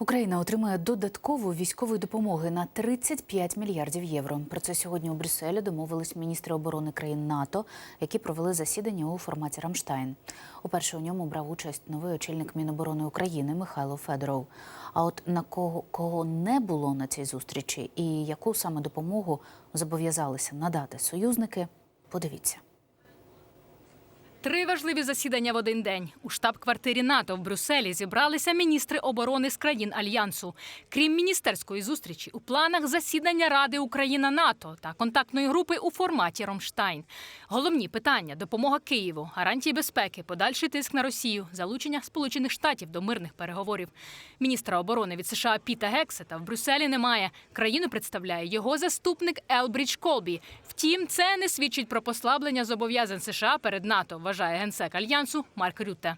Україна отримає додаткову військової допомоги на 35 мільярдів євро. Про це сьогодні у Брюсселі домовились міністри оборони країн НАТО, які провели засідання у форматі Рамштайн. Уперше у ньому брав участь новий очільник Міноборони України Михайло Федоров. А от на кого кого не було на цій зустрічі, і яку саме допомогу зобов'язалися надати союзники, подивіться. Три важливі засідання в один день. У штаб-квартирі НАТО в Брюсселі зібралися міністри оборони з країн альянсу. Крім міністерської зустрічі, у планах засідання Ради Україна НАТО та контактної групи у форматі Ромштайн. Головні питання: допомога Києву, гарантії безпеки, подальший тиск на Росію, залучення Сполучених Штатів до мирних переговорів. Міністра оборони від США Піта Гексета в Брюсселі немає. Країну представляє його заступник Елбрідж Колбі. Втім, це не свідчить про послаблення зобов'язань США перед НАТО, вважає генсек альянсу Марк Рютте.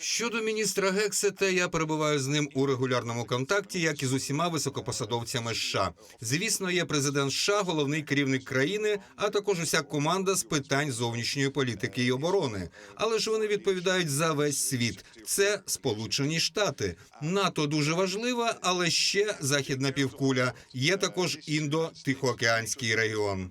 Щодо міністра Гексета, я перебуваю з ним у регулярному контакті, як і з усіма високопосадовцями США. Звісно, є президент США, головний керівник країни, а також уся команда з питань зовнішньої політики і оборони. Але ж вони відповідають за весь світ. Це Сполучені Штати. НАТО дуже важлива, але ще західна півкуля. Є також індо-тихоокеанський регіон.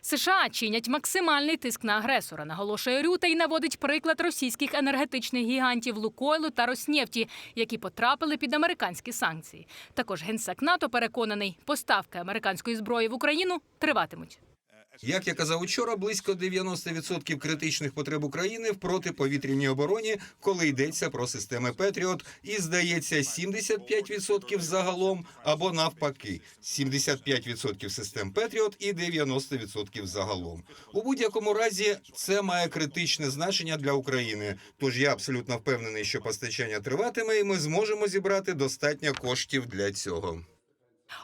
США чинять максимальний тиск на агресора, наголошує Рюта і наводить приклад російських енергетичних гігантів Лукойлу та Роснефті, які потрапили під американські санкції. Також генсек НАТО переконаний, поставки американської зброї в Україну триватимуть. Як я казав учора, близько 90% критичних потреб України в протиповітряній обороні, коли йдеться про системи Петріот, і здається 75% загалом або навпаки 75% систем Петріот і 90% загалом. У будь-якому разі це має критичне значення для України. Тож я абсолютно впевнений, що постачання триватиме, і ми зможемо зібрати достатньо коштів для цього.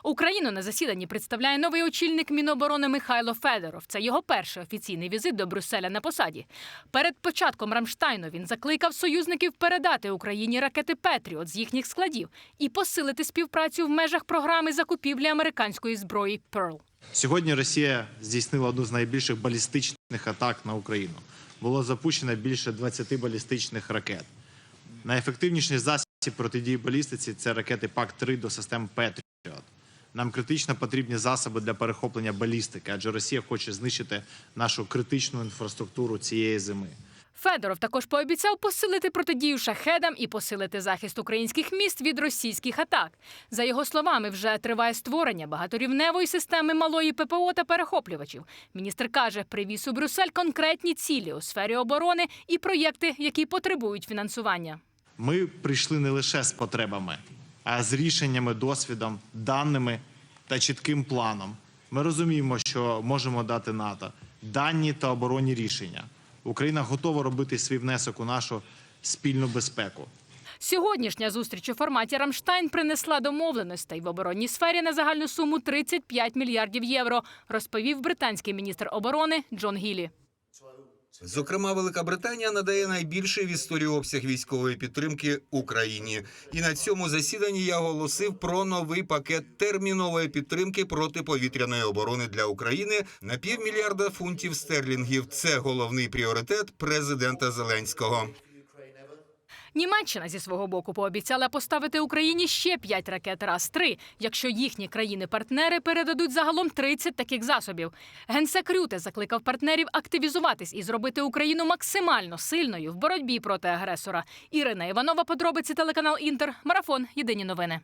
Україну на засіданні представляє новий очільник Міноборони Михайло Федоров. Це його перший офіційний візит до Брюсселя на посаді. Перед початком Рамштайну він закликав союзників передати Україні ракети Петріот з їхніх складів і посилити співпрацю в межах програми закупівлі американської зброї Перл. Сьогодні Росія здійснила одну з найбільших балістичних атак на Україну. Було запущено більше 20 балістичних ракет. Найефективніший засіб протидії балістиці це ракети ПАК-3 до систем Петріот. Нам критично потрібні засоби для перехоплення балістики, адже Росія хоче знищити нашу критичну інфраструктуру цієї зими. Федоров також пообіцяв посилити протидію шахедам і посилити захист українських міст від російських атак. За його словами, вже триває створення багаторівневої системи малої ППО та перехоплювачів. Міністр каже, привіз у Брюссель конкретні цілі у сфері оборони і проєкти, які потребують фінансування. Ми прийшли не лише з потребами, з рішеннями, досвідом, даними та чітким планом. Ми розуміємо, що можемо дати НАТО дані та оборонні рішення. Україна готова робити свій внесок у нашу спільну безпеку. Сьогоднішня зустріч у форматі Рамштайн принесла домовленостей в оборонній сфері на загальну суму 35 мільярдів євро, розповів британський міністр оборони Джон Гілі. Зокрема, Велика Британія надає найбільший в історії обсяг військової підтримки Україні. І на цьому засіданні я оголосив про новий пакет термінової підтримки протиповітряної оборони для України на півмільярда фунтів стерлінгів. Це головний пріоритет президента Зеленського. Німеччина зі свого боку пообіцяла поставити Україні ще 5 ракет раз 3 якщо їхні країни-партнери передадуть загалом 30 таких засобів. Генсек Рюте закликав партнерів активізуватись і зробити Україну максимально сильною в боротьбі проти агресора. Ірина Іванова, подробиці телеканал Інтер, марафон. Єдині новини.